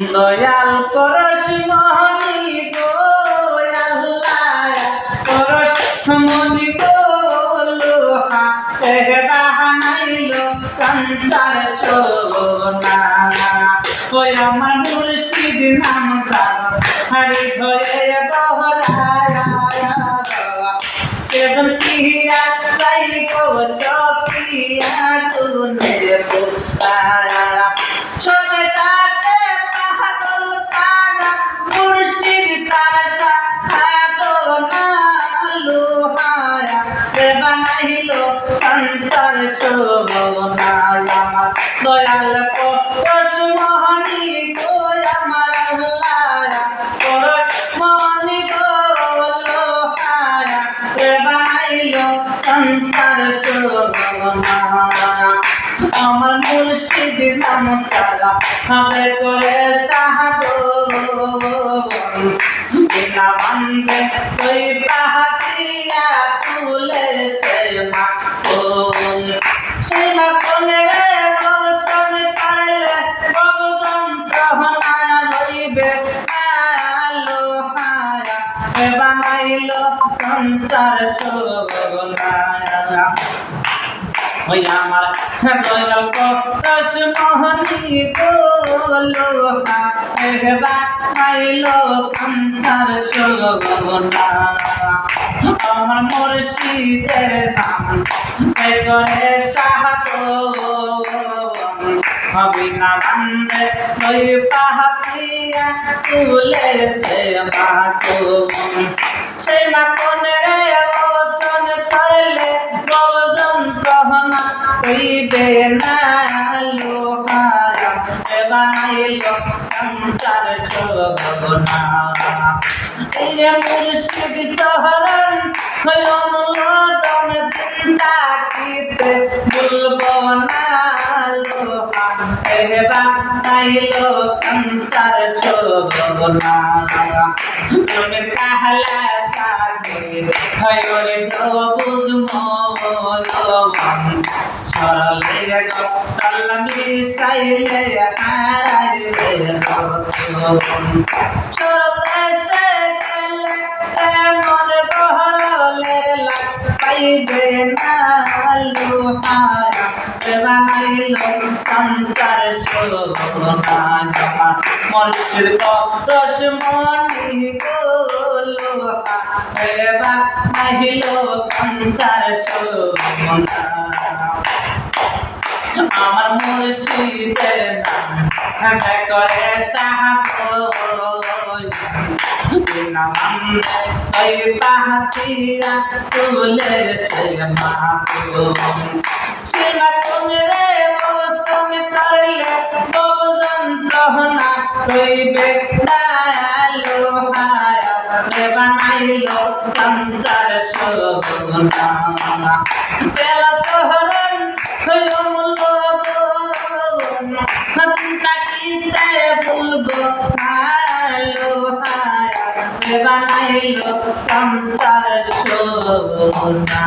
দয়াল পরশ মনি গো, আল্লাহ পরশ মনি গো, লোহা এহ বাহানাইলো কনসার সোনা। ওই আমার মুর্শিদ নাম জান হরি ধরে বহরায়া। সেজন কিয়া তুনে পুতারা দয়াল পরশ মোহনী গো আমার আল্লাহ পরশ মোহনী গো লোহায়া রে বানাইলো সংসার শোভনা আমার মুর্শিদ নাম তারা হাতে করে সাহায্য বিনা বান্ধে তুই পাহাতিয়া তুলে সে মা বানাইলো সংসার শোভনায়া ওই আমার দয়াল পরশ মোহনী এহবা খাইলো কংসার শোভনা আমার মুর্শিদের নাম করে সাহাত হবি না পাহাতিয়া তুলে সে মাতো সেই মাখন রে অবসন করলে যন্ত্রণা কইবে না লোহারা বানাইল সংসার শোভনা রে মুর্শিদ শহরন হয়ন লোদন চিন্তা কিতে বলব লোহা এ বানাইল সংসার শোভনা তুমি কাহলা সাগে হয়রে তো বুঝমন সরলে গল মিশাইলে হারাইবে সরলে সে গেলে এমন গহরলের লাগ পাইবে না লোহারা বানাইল সংসার শোভনা জমা মনুষ্যের রস মনি গোলোহা এবা নাহিল সংসার শোভনা আমার মুর্শিদের নাম করে সাহায্য রইবে ডালো হায়া বানাইলো সংসার শোভনা বেলা শহরন হইমূল্য তাকিতে বলব হালো হায়া বানাইলো সংসার শোভনা